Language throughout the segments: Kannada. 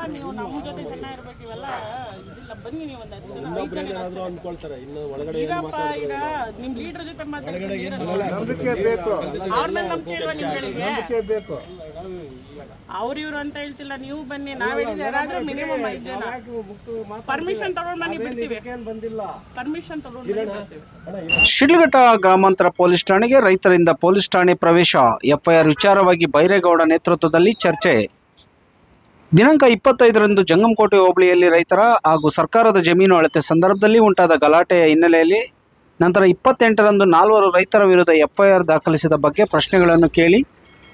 ಇವೆಲ್ಲ ನೀವು ನಮ್ಮ ಜೊತೆ ಚೆನ್ನಾಗಿರ್ಬೇಕು ಇವೆಲ್ಲ ಇದಿಲ್ಲ. ಬನ್ನಿ ನೀವು ಒಂದು ಹತ್ತು ಜನ ಐದು ಜನ ಏನಾದ್ರು ಅಂದ್ಕೊಳ್ತಾರೆ. ಇನ್ನು ಒಳಗಡೆ ಈಗಪ್ಪ ಈಗ ನಿಮ್ ಲೀಡರ್ ಜೊತೆ ಮಾತಾಡ್ತೀನಿ ನಂಬಿಕೆ ಬೇಕು. ಅವ್ರ ಮೇಲೆ ನಂಬಿಕೆ ಇಲ್ವಾ ನಿಮ್ಗಳಿಗೆ? ನಂಬಿಕೆ ಬೇಕು. ಅವ್ರ ಇವ್ರು ಅಂತ ಹೇಳ್ತಿಲ್ಲ ನೀವು ಬನ್ನಿ ನಾವ್ ಹೇಳಿದ್ರೆ ಯಾರಾದ್ರೂ ಮಿನಿಮಮ್ ಐದು ಜನ. ಪರ್ಮಿಷನ್ ತಗೊಂಡ್ ಬನ್ನಿ ಬಿಡ್ತೀವಿ ಪರ್ಮಿಷನ್ ತಗೊಂಡ್ ಬನ್ನಿ ಬಿಡ್ತೀವಿ ಶಿಡ್ಲಘಟ್ಟ ಗ್ರಾಮಾಂತರ ಪೊಲೀಸ್ ಠಾಣೆಗೆ ರೈತರಿಂದ ಪೊಲೀಸ್ ಠಾಣೆ ಪ್ರವೇಶ. ಎಫ್ಐಆರ್ ವಿಚಾರವಾಗಿ ಬೈರೇಗೌಡ ನೇತೃತ್ವದಲ್ಲಿ ಚರ್ಚೆ. ದಿನಾಂಕ ಇಪ್ಪತ್ತೈದರಂದು ಜಂಗಮಕೋಟೆ ಹೋಬಳಿಯಲ್ಲಿ ರೈತರ ಹಾಗೂ ಸರ್ಕಾರದ ಜಮೀನು ಅಳತೆ ಸಂದರ್ಭದಲ್ಲಿ ಉಂಟಾದ ಗಲಾಟೆಯ ಹಿನ್ನೆಲೆಯಲ್ಲಿ ನಂತರ ಇಪ್ಪತ್ತೆಂಟರಂದು ನಾಲ್ವರು ರೈತರ ವಿರುದ್ಧ ಎಫ್ಐಆರ್ ದಾಖಲಿಸಿದ ಬಗ್ಗೆ ಪ್ರಶ್ನೆಗಳನ್ನು ಕೇಳಿ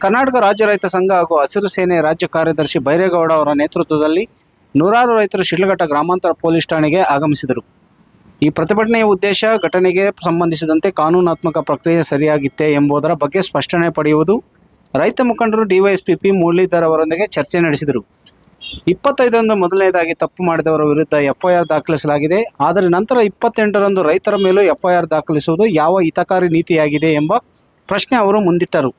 ಕರ್ನಾಟಕ ರಾಜ್ಯ ರೈತ ಸಂಘ ಹಾಗೂ ಹಸಿರು ಸೇನೆ ರಾಜ್ಯ ಕಾರ್ಯದರ್ಶಿ ಬೈರೇಗೌಡ ಅವರ ನೇತೃತ್ವದಲ್ಲಿ ನೂರಾರು ರೈತರು ಶಿಡ್ಲಘಟ್ಟ ಗ್ರಾಮಾಂತರ ಪೊಲೀಸ್ ಠಾಣೆಗೆ ಆಗಮಿಸಿದರು. ಈ ಪ್ರತಿಭಟನೆಯ ಉದ್ದೇಶ ಘಟನೆಗೆ ಸಂಬಂಧಿಸಿದಂತೆ ಕಾನೂನಾತ್ಮಕ ಪ್ರಕ್ರಿಯೆ ಸರಿಯಾಗಿತ್ತೆ ಎಂಬುದರ ಬಗ್ಗೆ ಸ್ಪಷ್ಟನೆ ಪಡೆಯುವುದು ರೈತ ಮುಖಂಡರು ಡಿವೈಎಸ್ಪಿ ಮುರಳೀಧರ್ ಅವರೊಂದಿಗೆ ಚರ್ಚೆ ನಡೆಸಿದರು. ಇಪ್ಪತ್ತೈದರಂದು ಮೊದಲನೇದಾಗಿ ತಪ್ಪು ಮಾಡಿದವರ ವಿರುದ್ಧ ಎಫ್ಐಆರ್ ದಾಖಲಿಸಲಾಗಿದೆ. ಆದರೆ ನಂತರ ಇಪ್ಪತ್ತೆಂಟರಂದು ರೈತರ ಮೇಲೂ ಎಫ್ಐಆರ್ ದಾಖಲಿಸುವುದು ಯಾವ ಹಿತಕಾರಿ ನೀತಿಯಾಗಿದೆ ಎಂಬ ಪ್ರಶ್ನೆ ಅವರು ಮುಂದಿಟ್ಟರು.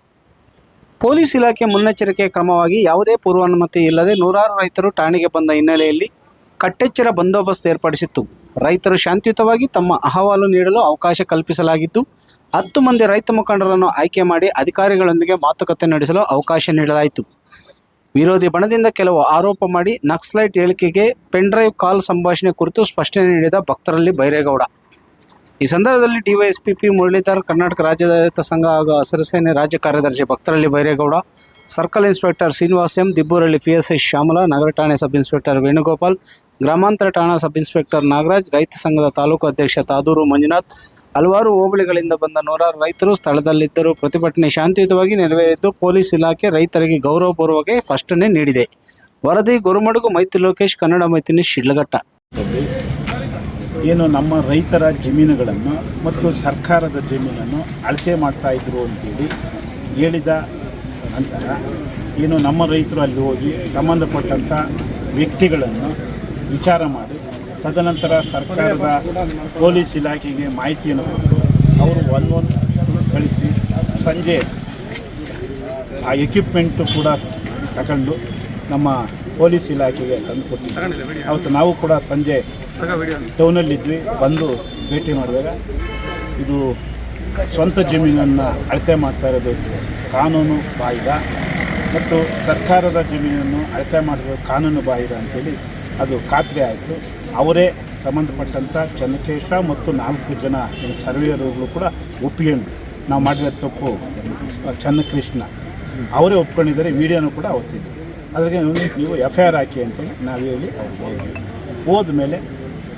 ಪೊಲೀಸ್ ಇಲಾಖೆ ಮುನ್ನೆಚ್ಚರಿಕೆ ಕ್ರಮವಾಗಿ ಯಾವುದೇ ಪೂರ್ವಾನುಮತಿ ಇಲ್ಲದೆ ನೂರಾರು ರೈತರು ಠಾಣೆಗೆ ಬಂದ ಹಿನ್ನೆಲೆಯಲ್ಲಿ ಕಟ್ಟೆಚ್ಚರ ಬಂದೋಬಸ್ತ್ ಏರ್ಪಡಿಸಿತ್ತು. ರೈತರು ಶಾಂತಿಯುತವಾಗಿ ತಮ್ಮ ಅಹವಾಲು ನೀಡಲು ಅವಕಾಶ ಕಲ್ಪಿಸಲಾಗಿದ್ದು, ಹತ್ತು ಮಂದಿ ರೈತ ಮುಖಂಡರನ್ನು ಆಯ್ಕೆ ಮಾಡಿ ಅಧಿಕಾರಿಗಳೊಂದಿಗೆ ಮಾತುಕತೆ ನಡೆಸಲು ಅವಕಾಶ ನೀಡಲಾಯಿತು. ವಿರೋಧಿ ಬಣದಿಂದ ಕೆಲವು ಆರೋಪ ಮಾಡಿ ನಕ್ಸಲೈಟ್ ಹೇಳಿಕೆಗೆ ಪೆನ್ಡ್ರೈವ್ ಕಾಲ್ ಸಂಭಾಷಣೆ ಕುರಿತು ಸ್ಪಷ್ಟನೆ ನೀಡಿದ ಭಕ್ತರಲ್ಲಿ ಬೈರೇಗೌಡ ಈ ಸಂದರ್ಭದಲ್ಲಿ ಡಿವೈಎಸ್ಪಿ ಪಿ ಮುರಳೀಧರ್, ಕರ್ನಾಟಕ ರಾಜ್ಯ ರೈತ ಸಂಘ ಹಾಗೂ ಹಸಿರು ಸೇನೆ ರಾಜ್ಯ ಕಾರ್ಯದರ್ಶಿ ಭಕ್ತರಲ್ಲಿ Byregowda circle inspector Srinivas M, ದಿಬ್ಬೂರಲ್ಲಿ P S I Shyamala, ನಗರ ಠಾಣೆ ಸಬ್ ಇನ್ಸ್ಪೆಕ್ಟರ್ ವೇಣುಗೋಪಾಲ್, ಗ್ರಾಮಾಂತರ ಠಾಣಾ ಸಬ್ ಇನ್ಸ್ಪೆಕ್ಟರ್ ನಾಗರಾಜ್, ರೈತ ಸಂಘದ ತಾಲೂಕು ಅಧ್ಯಕ್ಷ ತಾದೂರು ಮಂಜುನಾಥ್ ಹಲವಾರು ಹೋಬಳಿಗಳಿಂದ ಬಂದ ನೂರಾರು ರೈತರು ಸ್ಥಳದಲ್ಲಿದ್ದರೂ ಪ್ರತಿಭಟನೆ ಶಾಂತಿಯುತವಾಗಿ ನೆರವೇರಿದ್ದು ಪೊಲೀಸ್ ಇಲಾಖೆ ರೈತರಿಗೆ ಗೌರವಪೂರ್ವಕ ಸ್ಪಷ್ಟನೆ ನೀಡಿದೆ. ವರದಿ ಗುರುಮಡುಗು, ಮೈತ್ರಿ ಲೋಕೇಶ್, ಕನ್ನಡ ಮೈತ್ರಿ ಶಿಡ್ಲಘಟ್ಟ. ಏನು ನಮ್ಮ ರೈತರ ಜಮೀನುಗಳನ್ನು ಮತ್ತು ಸರ್ಕಾರದ ಜಮೀನನ್ನು ಅಳತೆ ಮಾಡ್ತಾ ಇದ್ರು ಅಂತೇಳಿ ಹೇಳಿದ ನಂತರ ಏನು ನಮ್ಮ ರೈತರು ಅಲ್ಲಿ ಹೋಗಿ ಸಂಬಂಧಪಟ್ಟಂಥ ವ್ಯಕ್ತಿಗಳನ್ನು ವಿಚಾರ ಮಾಡಿ ತದನಂತರ ಸರ್ಕಾರದ ಪೊಲೀಸ್ ಇಲಾಖೆಗೆ ಮಾಹಿತಿಯನ್ನು ಅವರು ಒನ್ ಕಳಿಸಿ ಸಂಜೆ ಆ ಎಕ್ವಿಪ್ಮೆಂಟು ಕೂಡ ತಗೊಂಡು ನಮ್ಮ ಪೊಲೀಸ್ ಇಲಾಖೆಗೆ ತಂದು ಕೊಟ್ಟಿದ್ವಿ. ಅವತ್ತು ನಾವು ಕೂಡ ಸಂಜೆ ಟೌನಲ್ಲಿದ್ವಿ ಬಂದು ಭೇಟಿ ಮಾಡಿದಾಗ ಇದು ಸ್ವಂತ ಜಮೀನನ್ನು ಅಳತೆ ಮಾಡ್ತಾ ಇರೋದು ಕಾನೂನು ಬಾಹಿರ ಮತ್ತು ಸರ್ಕಾರದ ಜಮೀನನ್ನು ಅಳತೆ ಮಾಡಿರೋದು ಕಾನೂನು ಬಾಹಿರ ಅಂಥೇಳಿ ಅದು ಖಾತ್ರಿ ಆಯಿತು. ಅವರೇ ಸಂಬಂಧಪಟ್ಟಂಥ ಚನ್ನಕೇಶ ಮತ್ತು ನಾಲ್ಕು ಜನ ಸರ್ವೇಯರ್ಗಳು ಕೂಡ ಒಪ್ಪಿಕೊಂಡು ನಾವು ಮಾಡಿದ ತಪ್ಪು ಚನ್ನಕೃಷ್ಣ. ಅವರೇ ಒಪ್ಕೊಂಡಿದ್ದಾರೆ, ವಿಡಿಯೋನು ಕೂಡ ಅವತ್ತಿದೆ. ಅದಕ್ಕೆ ನೀವು- ಎಫ್ ಐ ಆರ್ ಹಾಕಿ ಅಂತೇಳಿ ನಾವು ಹೇಳಿ ಅವ್ರು ಹೋದ್ಮೇಲೆ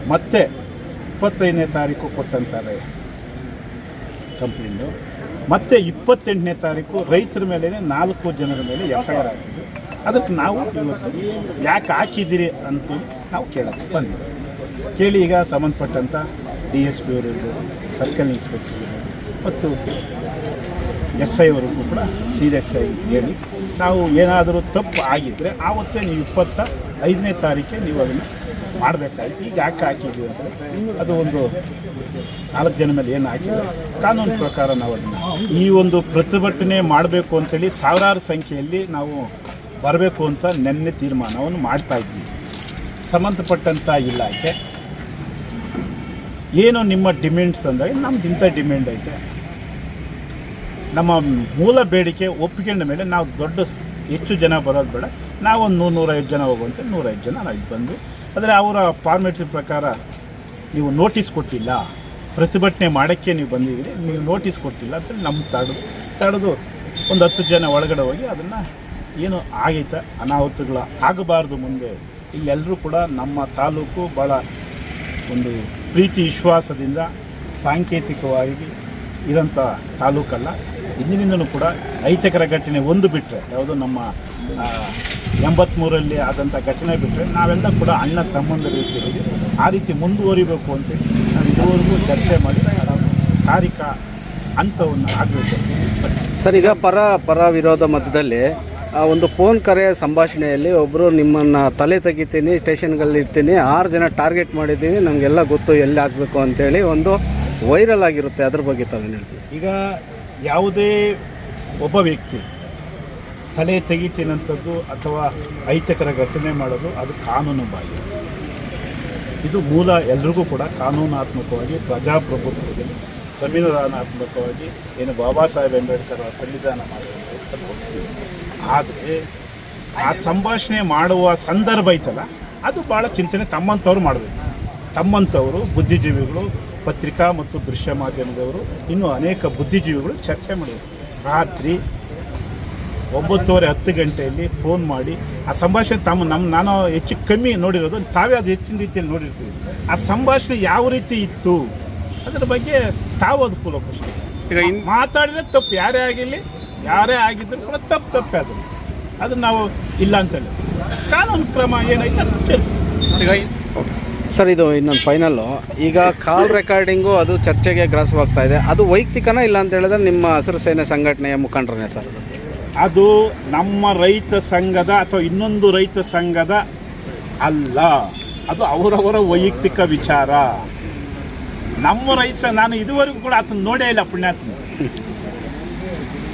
ಮತ್ತೆ ಇಪ್ಪತ್ತೈದನೇ ತಾರೀಕು ಕೊಟ್ಟಂತಾರೆ ಕಂಪ್ಲೇಂಟು. ಮತ್ತೆ ಇಪ್ಪತ್ತೆಂಟನೇ ತಾರೀಕು ರೈತರ ಮೇಲೆ ನಾಲ್ಕು ಜನರ ಮೇಲೆ ಎಫ್ ಐ ಆರ್ ಹಾಕಿದ್ದು ಅದಕ್ಕೆ ನಾವು ಇವತ್ತು ಯಾಕೆ ಹಾಕಿದ್ದೀರಿ ಅಂತೇಳಿ ನಾವು ಕೇಳೋದು. ಬಂದಿದ್ದೀವಿ ಕೇಳಿ ಈಗ ಸಂಬಂಧಪಟ್ಟಂಥ ಡಿ ಎಸ್ ಪಿ ಅವರು ಇರ್ಬೋದು ಸರ್ಕಲ್ ಇನ್ಸ್ಪೆಕ್ಟರ್ ಮತ್ತು ಎಸ್ ಐ ಅವರಿಗೂ ಕೂಡ ಎಸ್ ಐ ಹೇಳಿ. ನಾವು ಏನಾದರೂ ತಪ್ಪು ಆಗಿದ್ದರೆ ಆವತ್ತೇ ನೀವು ಇಪ್ಪತ್ತ ಐದನೇ ತಾರೀಕೆ ನೀವು ಅದನ್ನು ಮಾಡಬೇಕಾಗಿತ್ತು ಈಗ ಯಾಕೆ ಹಾಕಿದ್ವಿ ಅಂದರೆ ಅದು ಒಂದು ನಾಲ್ಕು ಜನ ಮೇಲೆ ಏನು ಹಾಕಿದ್ರೆ ಕಾನೂನು ಪ್ರಕಾರ ನಾವು ಅದನ್ನು ಈ ಒಂದು ಪ್ರತಿಭಟನೆ ಮಾಡಬೇಕು ಅಂತೇಳಿ ಸಾವಿರಾರು ಸಂಖ್ಯೆಯಲ್ಲಿ ನಾವು ಬರಬೇಕು ಅಂತ ನಿನ್ನೆ ತೀರ್ಮಾನವನ್ನು ಮಾಡ್ತಾ ಇದ್ವಿ ಸಂಬಂಧಪಟ್ಟಂಥ ಇಲಾಖೆ. ಏನು ನಿಮ್ಮ ಡಿಮ್ಯಾಂಡ್ಸ್ ಅಂದಾಗ ನಮ್ದು ಇಂಥ ಡಿಮ್ಯಾಂಡ್ ಐತೆ. ನಮ್ಮ ಮೂಲ ಬೇಡಿಕೆ ಒಪ್ಪಿಕೊಂಡ ಮೇಲೆ ನಾವು ದೊಡ್ಡ ಹೆಚ್ಚು ಜನ ಬರೋದು ಬೇಡ. ನಾವೊಂದು ನೂರು, ನೂರೈದು ಜನ ಹೋಗುವಂತೆ ನೂರೈದು ಜನ ನಾವು ಬಂದು, ಆದರೆ ಅವರ ಫಾರ್ಮೆಟ್ಸ್ ಪ್ರಕಾರ ನೀವು ನೋಟಿಸ್ ಕೊಟ್ಟಿಲ್ಲ. ಪ್ರತಿಭಟನೆ ಮಾಡೋಕ್ಕೆ ನೀವು ಬಂದಿದ್ದೀರಿ, ನೀವು ನೋಟಿಸ್ ಕೊಟ್ಟಿಲ್ಲ ಅಂದರೆ ನಮ್ಮ ತಡೆದು ತಡೆದು ಒಂದು ಹತ್ತು ಜನ ಒಳಗಡೆ ಹೋಗಿ ಅದನ್ನು ಏನು ಆಗೈತ, ಅನಾಹುತಗಳು ಆಗಬಾರ್ದು ಮುಂದೆ. ಇಲ್ಲೆಲ್ಲರೂ ಕೂಡ ನಮ್ಮ ತಾಲೂಕು ಭಾಳ ಒಂದು ಪ್ರೀತಿ ವಿಶ್ವಾಸದಿಂದ ಸಾಂಕೇತಿಕವಾಗಿ ಇರೋಂಥ ತಾಲೂಕಲ್ಲ. ಇಂದಿನಿಂದನೂ ಕೂಡ ಐತಕರ ಘಟನೆ ಒಂದು ಬಿಟ್ಟರೆ ಯಾವುದು ನಮ್ಮ ಎಂಬತ್ತ್ಮೂರಲ್ಲಿ ಆದಂಥ ಘಟನೆ ಬಿಟ್ಟರೆ ನಾವೆಲ್ಲ ಕೂಡ ಅಣ್ಣ ತಮ್ಮಂದ ರೀತಿಯಲ್ಲಿ ಆ ರೀತಿ ಮುಂದುವರಿಬೇಕು ಅಂತೇಳಿ ನಾವು ಇದುವರೆಗೂ ಚರ್ಚೆ ಮಾಡಿ ಕಾರಿಕ ಹಂತವನ್ನು ಆಗಬೇಕು ಸರ್, ಈಗ ಪರ ಪರ ವಿರೋಧ ಮಧ್ಯದಲ್ಲಿ ಆ ಒಂದು ಫೋನ್ ಕರೆ ಸಂಭಾಷಣೆಯಲ್ಲಿ ಒಬ್ಬರು ನಿಮ್ಮನ್ನು ತಲೆ ತೆಗಿತೀನಿ ಸ್ಟೇಷನ್ಗಳಲ್ಲಿ ಇರ್ತೀನಿ ಆರು ಜನ ಟಾರ್ಗೆಟ್ ಮಾಡಿದ್ದೀವಿ, ನಮಗೆಲ್ಲ ಗೊತ್ತು ಎಲ್ಲಿ ಆಗಬೇಕು ಅಂತೇಳಿ ಒಂದು ವೈರಲ್ ಆಗಿರುತ್ತೆ ಅದ್ರ ಬಗ್ಗೆ ತಾವೇನು ಹೇಳ್ತೀವಿ ಈಗ ಯಾವುದೇ ಒಬ್ಬ ವ್ಯಕ್ತಿ ತಲೆ ತೆಗಿತೀನಂಥದ್ದು ಅಥವಾ ಅಹಿತಕರ ಘಟನೆ ಮಾಡೋದು ಅದು ಕಾನೂನು ಬಾಹ್ಯ. ಇದು ಮೂಲ ಎಲ್ರಿಗೂ ಕೂಡ ಕಾನೂನಾತ್ಮಕವಾಗಿ, ಪ್ರಜಾಪ್ರಭುತ್ವದಲ್ಲಿ, ಸಂವಿಧಾನಾತ್ಮಕವಾಗಿ ಏನು ಬಾಬಾ ಸಾಹೇಬ್ ಅಂಬೇಡ್ಕರ್ ಸಂವಿಧಾನ ಮಾಡಿರುವಂಥ ಆದರೆ ಆ ಸಂಭಾಷಣೆ ಮಾಡುವ ಸಂದರ್ಭ ಐತಲ್ಲ, ಅದು ಭಾಳ ಚಿಂತನೆ ತಮ್ಮಂಥವ್ರು ಮಾಡಬೇಕು. ತಮ್ಮಂಥವರು ಬುದ್ಧಿಜೀವಿಗಳು, ಪತ್ರಿಕಾ ಮತ್ತು ದೃಶ್ಯ ಮಾಧ್ಯಮದವರು, ಇನ್ನೂ ಅನೇಕ ಬುದ್ಧಿಜೀವಿಗಳು ಚರ್ಚೆ ಮಾಡಬೇಕು. ರಾತ್ರಿ ಒಂಬತ್ತುವರೆ ಹತ್ತು ಗಂಟೆಯಲ್ಲಿ ಫೋನ್ ಮಾಡಿ, ಆ ಸಂಭಾಷಣೆ ತಮ್ಮ ನಮ್ಮ ನಾನು ಹೆಚ್ಚು ಕಮ್ಮಿ ನೋಡಿರೋದು, ತಾವೇ ಅದು ಹೆಚ್ಚಿನ ರೀತಿಯಲ್ಲಿ ನೋಡಿರ್ತೀವಿ. ಆ ಸಂಭಾಷಣೆ ಯಾವ ರೀತಿ ಇತ್ತು, ಅದರ ಬಗ್ಗೆ ತಾವು ಅದು ಕೂಲಂಕುಷ ಈಗ ಇನ್ ಮಾತಾಡಿದ್ರೆ ತಪ್ಪು. ಯಾರೇ ಆಗಿರಲಿ ಯಾರೇ ಆಗಿದ್ರು ಕೂಡ ತಪ್ಪು ತಪ್ಪೇ ಅದು. ಅದು ನಾವು ಇಲ್ಲ ಅಂತ ಹೇಳಿ ಕಾನೂನು ಕ್ರಮ ಏನೈತೆ ಅದು ತಿಳಿಸಿ ಈಗ ಸರ್ ಇದು ಇನ್ನೊಂದು ಫೈನಲ್ಲು ಈಗ ಕಾಲ್ ರೆಕಾರ್ಡಿಂಗು ಅದು ಚರ್ಚೆಗೆ ಗ್ರಾಸವಾಗ್ತಾ ಇದೆ. ಅದು ವೈಯಕ್ತಿಕನ ಇಲ್ಲ ಅಂತ ಹೇಳಿದ್ರೆ ನಿಮ್ಮ ಹಸಿರು ಸೇನೆ ಸಂಘಟನೆಯ ಮುಖಂಡರನೇ ಸರ್ ಅದು ಅದು ನಮ್ಮ ರೈತ ಸಂಘದ ಅಥವಾ ಇನ್ನೊಂದು ರೈತ ಸಂಘದ ಅಲ್ಲ. ಅದು ಅವರವರ ವೈಯಕ್ತಿಕ ವಿಚಾರ. ನಮ್ಮ ರೈತ ನಾನು ಇದುವರೆಗೂ ಕೂಡ ಆತನ ನೋಡೇ ಇಲ್ಲ ಪುಣ್ಯಾತ್ಮ.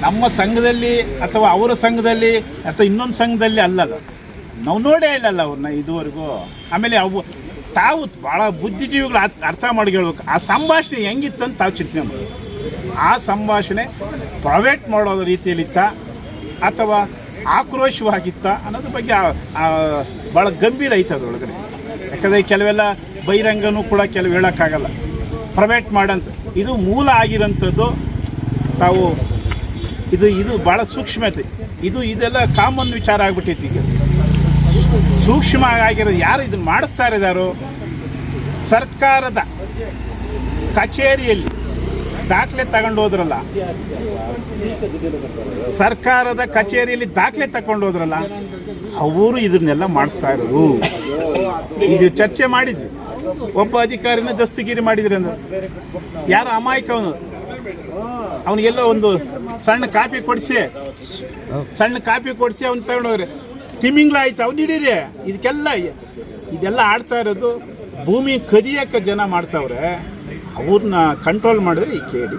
ನಮ್ಮ ಸಂಘದಲ್ಲಿ ಅಥವಾ ಅವರ ಸಂಘದಲ್ಲಿ ಅಥವಾ ಇನ್ನೊಂದು ಸಂಘದಲ್ಲಿ ಅಲ್ಲಲ್ಲ. ನಾವು ನೋಡೇ ಇಲ್ಲಲ್ಲ ಅವ್ರನ್ನ ಇದುವರೆಗೂ. ಆಮೇಲೆ ಅವು ತಾವು ಭಾಳ ಬುದ್ಧಿಜೀವಿಗಳು ಅರ್ಥ- ಅರ್ಥ ಮಾಡಿ ಹೇಳ್ಬೇಕು. ಆ ಸಂಭಾಷಣೆ ಹೆಂಗಿತ್ತಂತ ತಾವು ಚಿಂತನೆ ಮಾಡಿ ಆ ಸಂಭಾಷಣೆ ಪ್ರೈವೇಟ್ ಮಾಡೋದ ರೀತಿಯಲ್ಲಿತ್ತ ಅಥವಾ ಆಕ್ರೋಶವಾಗಿತ್ತ ಅನ್ನೋದ್ರ ಬಗ್ಗೆ ಭಾಳ ಗಂಭೀರ ಐತೆ ಅದರೊಳಗಡೆ. ಯಾಕಂದರೆ ಕೆಲವೆಲ್ಲ ಬಹಿರಂಗನೂ ಕೂಡ ಕೆಲವು ಹೇಳೋಕ್ಕಾಗಲ್ಲ. ಪ್ರೈವೇಟ್ ಮಾಡಂತ, ಇದು ಮೂಲ ಆಗಿರೋಂಥದ್ದು ತಾವು ಇದು ಇದು ಭಾಳ ಸೂಕ್ಷ್ಮತೆ. ಇದು, ಇದೆಲ್ಲ ಕಾಮನ್ ವಿಚಾರ ಆಗ್ಬಿಟ್ಟೈತಿ ಈಗ. ಸೂಕ್ಷ್ಮ ಆಗಿರೋದು ಯಾರು ಇದನ್ನು ಮಾಡಿಸ್ತಾ ಇದ್ದಾರೋ ಸರ್ಕಾರದ ಕಚೇರಿಯಲ್ಲಿ ದಾಖಲೆ ತಗೊಂಡು ಹೋದ್ರಲ್ಲ. ಸರ್ಕಾರದ ಕಚೇರಿಯಲ್ಲಿ ದಾಖಲೆ ತಗೊಂಡು ಹೋದ್ರಲ್ಲ, ಅವರು ಇದನ್ನೆಲ್ಲ ಮಾಡಿಸ್ತಾ ಇರೋದು ಇದು ಚರ್ಚೆ ಮಾಡಿದ್ವಿ ಒಬ್ಬ ಅಧಿಕಾರಿನ ದಸ್ತಗಿರಿ ಮಾಡಿದ್ರೆ ಅಂದ್ರೆ? ಯಾರು ಅಮಾಯಕ ಅವನು? ಅವನಿಗೆಲ್ಲ ಒಂದು ಸಣ್ಣ ಕಾಪಿ ಕೊಡಿಸಿ, ಸಣ್ಣ ಕಾಪಿ ಕೊಡಿಸಿ ಅವ್ನು ತಗೊಂಡೋಗ್ರಿ. ತಿಮಿಂಗ್ಲ ಆಯ್ತು ಅವ್ನು ಹಿಡೀರಿ. ಇದಕ್ಕೆಲ್ಲ ಇದೆಲ್ಲ ಆಡ್ತಾ ಇರೋದು ಭೂಮಿ ಕದಿಯಕ್ಕೆ ಜನ ಮಾಡ್ತಾವ್ರೆ. ಅವ್ರನ್ನ ಕಂಟ್ರೋಲ್ ಮಾಡಿದ್ರೆ ಈ ಕೇಳಿ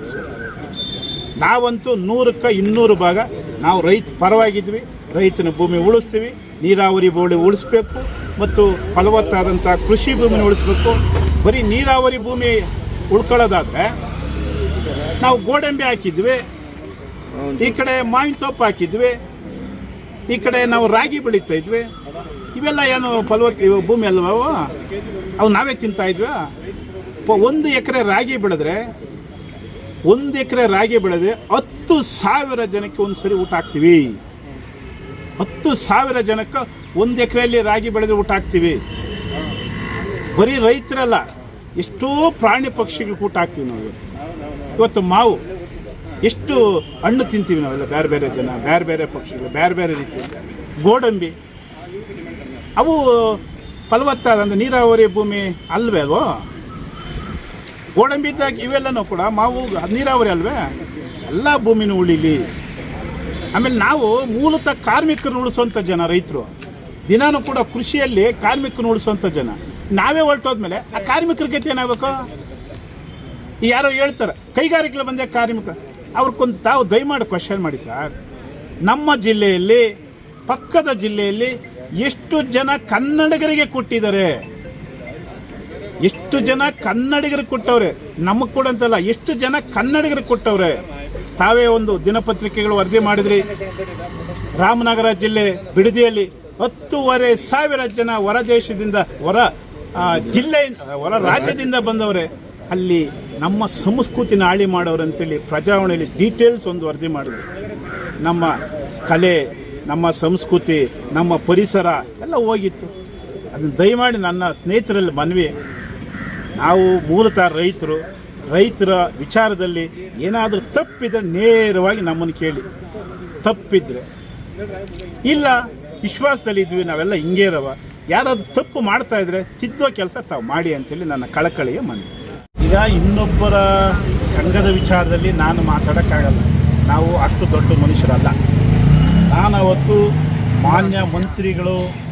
ನಾವಂತೂ ನೂರಕ್ಕೆ ಇನ್ನೂರು ಭಾಗ ನಾವು ರೈತ ಪರವಾಗಿದ್ವಿ. ರೈತನ ಭೂಮಿ ಉಳಿಸ್ತೀವಿ. ನೀರಾವರಿ ಬೋಳಿ ಉಳಿಸ್ಬೇಕು. ಮತ್ತು ಫಲವತ್ತಾದಂಥ ಕೃಷಿ ಭೂಮಿನ ಉಳಿಸ್ಬೇಕು. ಬರೀ ನೀರಾವರಿ ಭೂಮಿ ಉಳ್ಕೊಳ್ಳೋದಾದರೆ ನಾವು ಗೋಡಂಬಿ ಹಾಕಿದ್ವಿ, ಈ ಕಡೆ ಮಾವಿನ ತೋಪು ಹಾಕಿದ್ವಿ, ಈ ಕಡೆ ನಾವು ರಾಗಿ ಬೆಳೀತಾ ಇದ್ವಿ. ಇವೆಲ್ಲ ಏನು ಫಲವತ್ತ ಭೂಮಿ ಅಲ್ವ ಅವು? ನಾವೇ ತಿಂತಾ ಇದ್ವಿ? ಒಂದು ಎಕರೆ ರಾಗಿ ಬೆಳೆದ್ರೆ, ಒಂದು ಎಕರೆ ರಾಗಿ ಬೆಳೆದ್ರೆ ಹತ್ತು ಸಾವಿರ ಜನಕ್ಕೆ ಒಂದು ಸರಿ ಊಟ ಹಾಕ್ತೀವಿ. ಹತ್ತು ಸಾವಿರ ಜನಕ್ಕೆ ಒಂದು ಎಕರೆಯಲ್ಲಿ ರಾಗಿ ಬೆಳೆದು ಊಟ ಹಾಕ್ತೀವಿ. ಬರೀ ರೈತರಲ್ಲ, ಎಷ್ಟೋ ಪ್ರಾಣಿ ಪಕ್ಷಿಗಳು ಊಟ ಹಾಕ್ತೀವಿ ನಾವು ಇವತ್ತು. ಇವತ್ತು ಮಾವು, ಎಷ್ಟು ಹಣ್ಣು ತಿಂತೀವಿ ನಾವೆಲ್ಲ, ಬೇರೆ ಬೇರೆ ಜನ, ಬೇರೆ ಬೇರೆ ಪಕ್ಷಿಗಳು, ಬೇರೆ ಬೇರೆ ರೀತಿ. ಗೋಡಂಬಿ, ಅವು ಫಲವತ್ತಾದ ಅಂದರೆ ನೀರಾವರಿ ಭೂಮಿ ಅಲ್ವೇ ಅಲ್ವೋ ಗೋಡಂಬಿ ಇದ್ದಾಗ ಇವೆಲ್ಲನೂ ಕೂಡ ಮಾವು, ನೀರಾವರಿ ಅಲ್ವೇ? ಎಲ್ಲ ಭೂಮಿನೂ ಉಳಿಲಿ. ಆಮೇಲೆ ನಾವು ಮೂಲತಃ ಕಾರ್ಮಿಕರು ಉಳಿಸುವಂಥ ಜನ ರೈತರು. ದಿನಾನೂ ಕೂಡ ಕೃಷಿಯಲ್ಲಿ ಕಾರ್ಮಿಕರು ಉಳಿಸುವಂಥ ಜನ. ನಾವೇ ಹೊರಟೋದ್ಮೇಲೆ ಆ ಕಾರ್ಮಿಕರ ಗತಿ ಏನಾಗಬೇಕು? ಯಾರೋ ಹೇಳ್ತಾರೆ ಕೈಗಾರಿಕೆಗಳು ಬಂದೆ ಕಾರ್ಮಿಕರು ಅವ್ರಿಗೊಂದು ತಾವು ದಯಮಾಡಿ ಕ್ವಶನ್ ಮಾಡಿ ಸರ್. ನಮ್ಮ ಜಿಲ್ಲೆಯಲ್ಲಿ, ಪಕ್ಕದ ಜಿಲ್ಲೆಯಲ್ಲಿ ಎಷ್ಟು ಜನ ಕನ್ನಡಿಗರಿಗೆ ಕೊಟ್ಟಿದ್ದಾರೆ? ಎಷ್ಟು ಜನ ಕನ್ನಡಿಗರಿಗೆ ಕೊಟ್ಟವ್ರೆ? ನಮಗೆ ಕೂಡ ಅಂತಲ್ಲ, ಎಷ್ಟು ಜನ ಕನ್ನಡಿಗರಿಗೆ ಕೊಟ್ಟವ್ರೆ? ತಾವೇ ಒಂದು ದಿನಪತ್ರಿಕೆಗಳು ವರದಿ ಮಾಡಿದ್ರಿ. ರಾಮನಗರ ಜಿಲ್ಲೆ ಬಿಡದಿಯಲ್ಲಿ ಹತ್ತೂವರೆ ಸಾವಿರ ಜನ ಹೊರ ದೇಶದಿಂದ, ಹೊರ ಜಿಲ್ಲೆ ಹೊರ ರಾಜ್ಯದಿಂದ ಬಂದವರೇ. ಅಲ್ಲಿ ನಮ್ಮ ಸಂಸ್ಕೃತಿನ ಹಾಳಿ ಮಾಡೋರು ಅಂತೇಳಿ ಪ್ರಜಾವಣೆಯಲ್ಲಿ ಡೀಟೇಲ್ಸ್ ಒಂದು ವರದಿ ಮಾಡಿದ್ರು ನಮ್ಮ ಕಲೆ, ನಮ್ಮ ಸಂಸ್ಕೃತಿ, ನಮ್ಮ ಪರಿಸರ ಎಲ್ಲ ಹೋಗಿತ್ತು. ಅದನ್ನು ದಯಮಾಡಿ ನನ್ನ ಸ್ನೇಹಿತರಲ್ಲಿ ಮನವಿ. ನಾವು ಮೂಲತಃ ರೈತರು ರೈತರ ವಿಚಾರದಲ್ಲಿ ಏನಾದರೂ ತಪ್ಪಿದ್ರೆ ನೇರವಾಗಿ ನಮ್ಮನ್ನು ಕೇಳಿ. ತಪ್ಪಿದ್ರೆ. ಇಲ್ಲ, ವಿಶ್ವಾಸದಲ್ಲಿ ಇದ್ವಿ, ನಾವೆಲ್ಲ ಹಿಂಗೇ ಇರವ. ಯಾರಾದರೂ ತಪ್ಪು ಮಾಡ್ತಾ ಇದ್ರೆ ತಿದ್ದೋ ಕೆಲಸ ತಾವು ಮಾಡಿ ಅಂತೇಳಿ ನನ್ನ ಕಳಕಳಿಯ ಮನವಿ. ಈಗ ಇನ್ನೊಬ್ಬರ ಸಂಘದ ವಿಚಾರದಲ್ಲಿ ನಾನು ಮಾತಾಡೋಕ್ಕಾಗಲ್ಲ. ನಾವು ಅಷ್ಟು ದೊಡ್ಡ ಮನುಷ್ಯರಲ್ಲ. ನಾನು ಅವತ್ತು ಮಾನ್ಯ ಮಂತ್ರಿಗಳು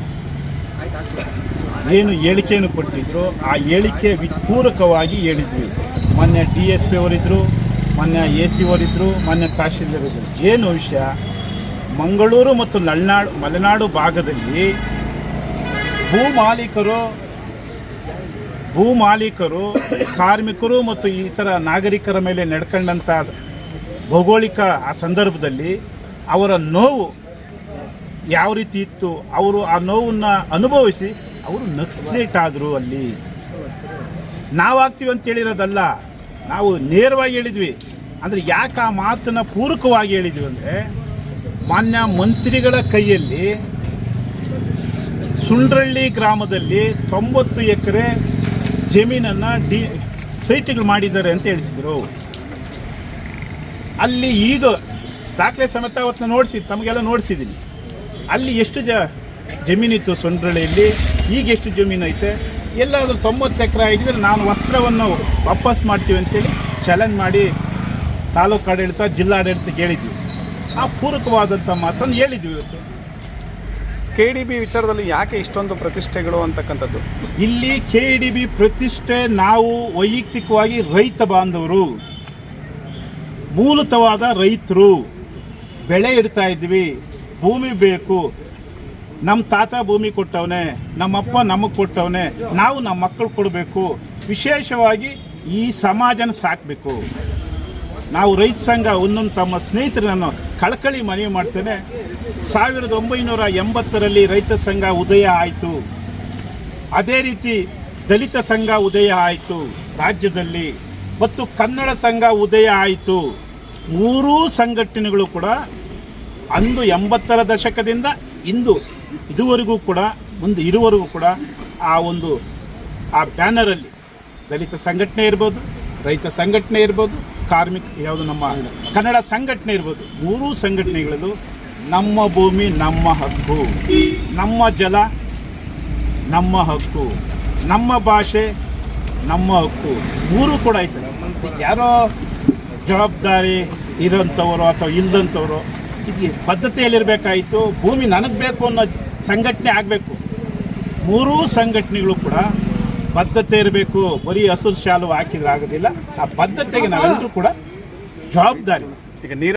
ಏನು ಹೇಳಿಕೆಯನ್ನು ಕೊಟ್ಟಿದ್ರು. ಆ ಹೇಳಿಕೆ ವಿಪೂರಕವಾಗಿ ಹೇಳಿದ್ವಿ. ಮೊನ್ನೆ ಡಿ ಎಸ್ ಪಿ ಅವರಿದ್ದರು ಮೊನ್ನೆ ಎ ಸಿ ಅವರಿದ್ದರು ಮೊನ್ನೆ ತಹಶೀಲ್ದಾರ್ ಇದ್ದರು ಏನು ವಿಷಯ? ಮಂಗಳೂರು ಮತ್ತು ನಳ್ನಾಡು ಮಲೆನಾಡು ಭಾಗದಲ್ಲಿ ಭೂ ಮಾಲೀಕರು ಭೂ ಮಾಲೀಕರು, ಕಾರ್ಮಿಕರು ಮತ್ತು ಇತರ ನಾಗರಿಕರ ಮೇಲೆ ನಡ್ಕೊಂಡಂಥ ಭೌಗೋಳಿಕ ಆ ಸಂದರ್ಭದಲ್ಲಿ ಅವರ ನೋವು ಯಾವ ರೀತಿ ಇತ್ತು? ಅವರು ಆ ನೋವನ್ನು ಅನುಭವಿಸಿ, ಅವರು ನಕ್ಸಲೇಟ್ ಆದರು ಅಲ್ಲಿ. ನಾವು ಆಗ್ತೀವಿ ಅಂತ ಹೇಳಿರೋದಲ್ಲ, ನಾವು ನೇರವಾಗಿ ಹೇಳಿದ್ವಿ. ಅಂದರೆ ಯಾಕೆ ಆ ಮಾತನ್ನು ಪೂರಕವಾಗಿ ಹೇಳಿದ್ವಿ ಅಂದರೆ, ಮಾನ್ಯ ಮಂತ್ರಿಗಳ ಕೈಯಲ್ಲಿ ಸುಂಡ್ರಳ್ಳಿ ಗ್ರಾಮದಲ್ಲಿ ತೊಂಬತ್ತು ಎಕರೆ ಜಮೀನನ್ನು ಡಿ, ಸೈಟ್ಗಳು ಮಾಡಿದ್ದಾರೆ ಅಂತ ಹೇಳಿಸಿದರು. ಅಲ್ಲಿ ಈಗ ದಾಖಲೆ ಸಮೇತ ಅವತ್ತು ನೋಡಿಸಿ, ತಮಗೆಲ್ಲ ನೋಡಿಸಿದ್ದೀನಿ. ಅಲ್ಲಿ ಎಷ್ಟು ಜಮೀನಿತ್ತು ಸುಂಡ್ರಳ್ಳಿಯಲ್ಲಿ? ಈಗ ಎಷ್ಟು ಜಮೀನು ಐತೆ ಎಲ್ಲಾದರೂ ತೊಂಬತ್ತು ಎಕರೆ ಆಗಿದ್ರೆ ನಾನು ವಸ್ತ್ರವನ್ನು ವಾಪಸ್ ಮಾಡ್ತೀವಿ ಅಂತೇಳಿ ಚಾಲೆಂಜ್ ಮಾಡಿ ತಾಲೂಕು ಆಡಳಿತ ಜಿಲ್ಲಾಡಳಿತಕ್ಕೆ ಹೇಳಿದ್ವಿ. ಆ ಪೂರಕವಾದಂಥ ಮಾತನ್ನು ಹೇಳಿದ್ವಿ ಇವತ್ತು. ಕೆ ಡಿ ಬಿ ವಿಚಾರದಲ್ಲಿ ಯಾಕೆ ಇಷ್ಟೊಂದು ಪ್ರತಿಷ್ಠೆಗಳು ಅಂತಕ್ಕಂಥದ್ದು? ಇಲ್ಲಿ ಕೆ ಡಿ ಬಿ ಪ್ರತಿಷ್ಠೆ ನಾವು ವೈಯಕ್ತಿಕವಾಗಿ ರೈತ ಬಾಂಧವರು ಮೂಲತವಾದ ರೈತರು ಬೆಳೆ ಇಡ್ತಾ ಇದ್ವಿ. ಭೂಮಿ ಬೇಕು ನಮ್ಮ ತಾತ ಭೂಮಿ ಕೊಟ್ಟವನೆ, ನಮ್ಮಪ್ಪ ನಮಗೆ ಕೊಟ್ಟವನೆ, ನಾವು ನಮ್ಮ ಮಕ್ಕಳು ಕೊಡಬೇಕು. ವಿಶೇಷವಾಗಿ ಈ ಸಮಾಜನ ಸಾಕಬೇಕು. ನಾವು ರೈತ ಸಂಘ ಒಂದೊಂದು ತಮ್ಮ ಸ್ನೇಹಿತರನ್ನು ಕಳಕಳಿ ಮನವಿ ಮಾಡ್ತೇನೆ. ಸಾವಿರದ ಒಂಬೈನೂರ ಎಂಬತ್ತರಲ್ಲಿ ರೈತ ಸಂಘ ಉದಯ ಆಯಿತು. ಅದೇ ರೀತಿ ದಲಿತ ಸಂಘ ಉದಯ ಆಯಿತು ರಾಜ್ಯದಲ್ಲಿ. ಮತ್ತು ಕನ್ನಡ ಸಂಘ ಉದಯ ಆಯಿತು. ಮೂರೂ ಸಂಘಟನೆಗಳು ಕೂಡ ಅಂದು ಎಂಬತ್ತರ ದಶಕದಿಂದ ಇಂದು ಇದುವರೆಗೂ ಕೂಡ, ಮುಂದೆ ಇರುವವರೆಗೂ ಕೂಡ ಆ ಒಂದು, ಆ ಬ್ಯಾನರಲ್ಲಿ ದಲಿತ ಸಂಘಟನೆ ಇರ್ಬೋದು, ರೈತ ಸಂಘಟನೆ ಇರ್ಬೋದು, ಕಾರ್ಮಿಕ ಯಾವುದು ನಮ್ಮ ಕನ್ನಡ ಸಂಘಟನೆ ಇರ್ಬೋದು, ಮೂರೂ ಸಂಘಟನೆಗಳಲ್ಲೂ ನಮ್ಮ ಭೂಮಿ, ನಮ್ಮ ಹಕ್ಕು. ನಮ್ಮ ಜಲ, ನಮ್ಮ ಹಕ್ಕು. ನಮ್ಮ ಭಾಷೆ, ನಮ್ಮ ಹಕ್ಕು. ಮೂರು ಕೂಡ ಐತೆ ಮತ್ತೆ ಯಾರೋ ಜವಾಬ್ದಾರಿ ಇರೋಂಥವರು ಅಥವಾ ಇಲ್ಲದಂಥವರು ಇದು ಪದ್ಧತಿಯಲ್ಲಿರಬೇಕಾಯಿತು ಭೂಮಿ ನನಗೆ ಬೇಕು ಅನ್ನೋ ಸಂಘಟನೆ ಆಗಬೇಕು. ಮೂರೂ ಸಂಘಟನೆಗಳು ಕೂಡ ಬದ್ಧತೆ ಇರಬೇಕು. ಬರೀ ಹಸಿರು ಶಾಲು ಹಾಕಿದ್ರೆ ಆಗೋದಿಲ್ಲ. ಆ ಬದ್ಧತೆಗೆ ನಾವೆಲ್ಲರೂ ಕೂಡ ಜವಾಬ್ದಾರಿ. ಈಗ ನೀರು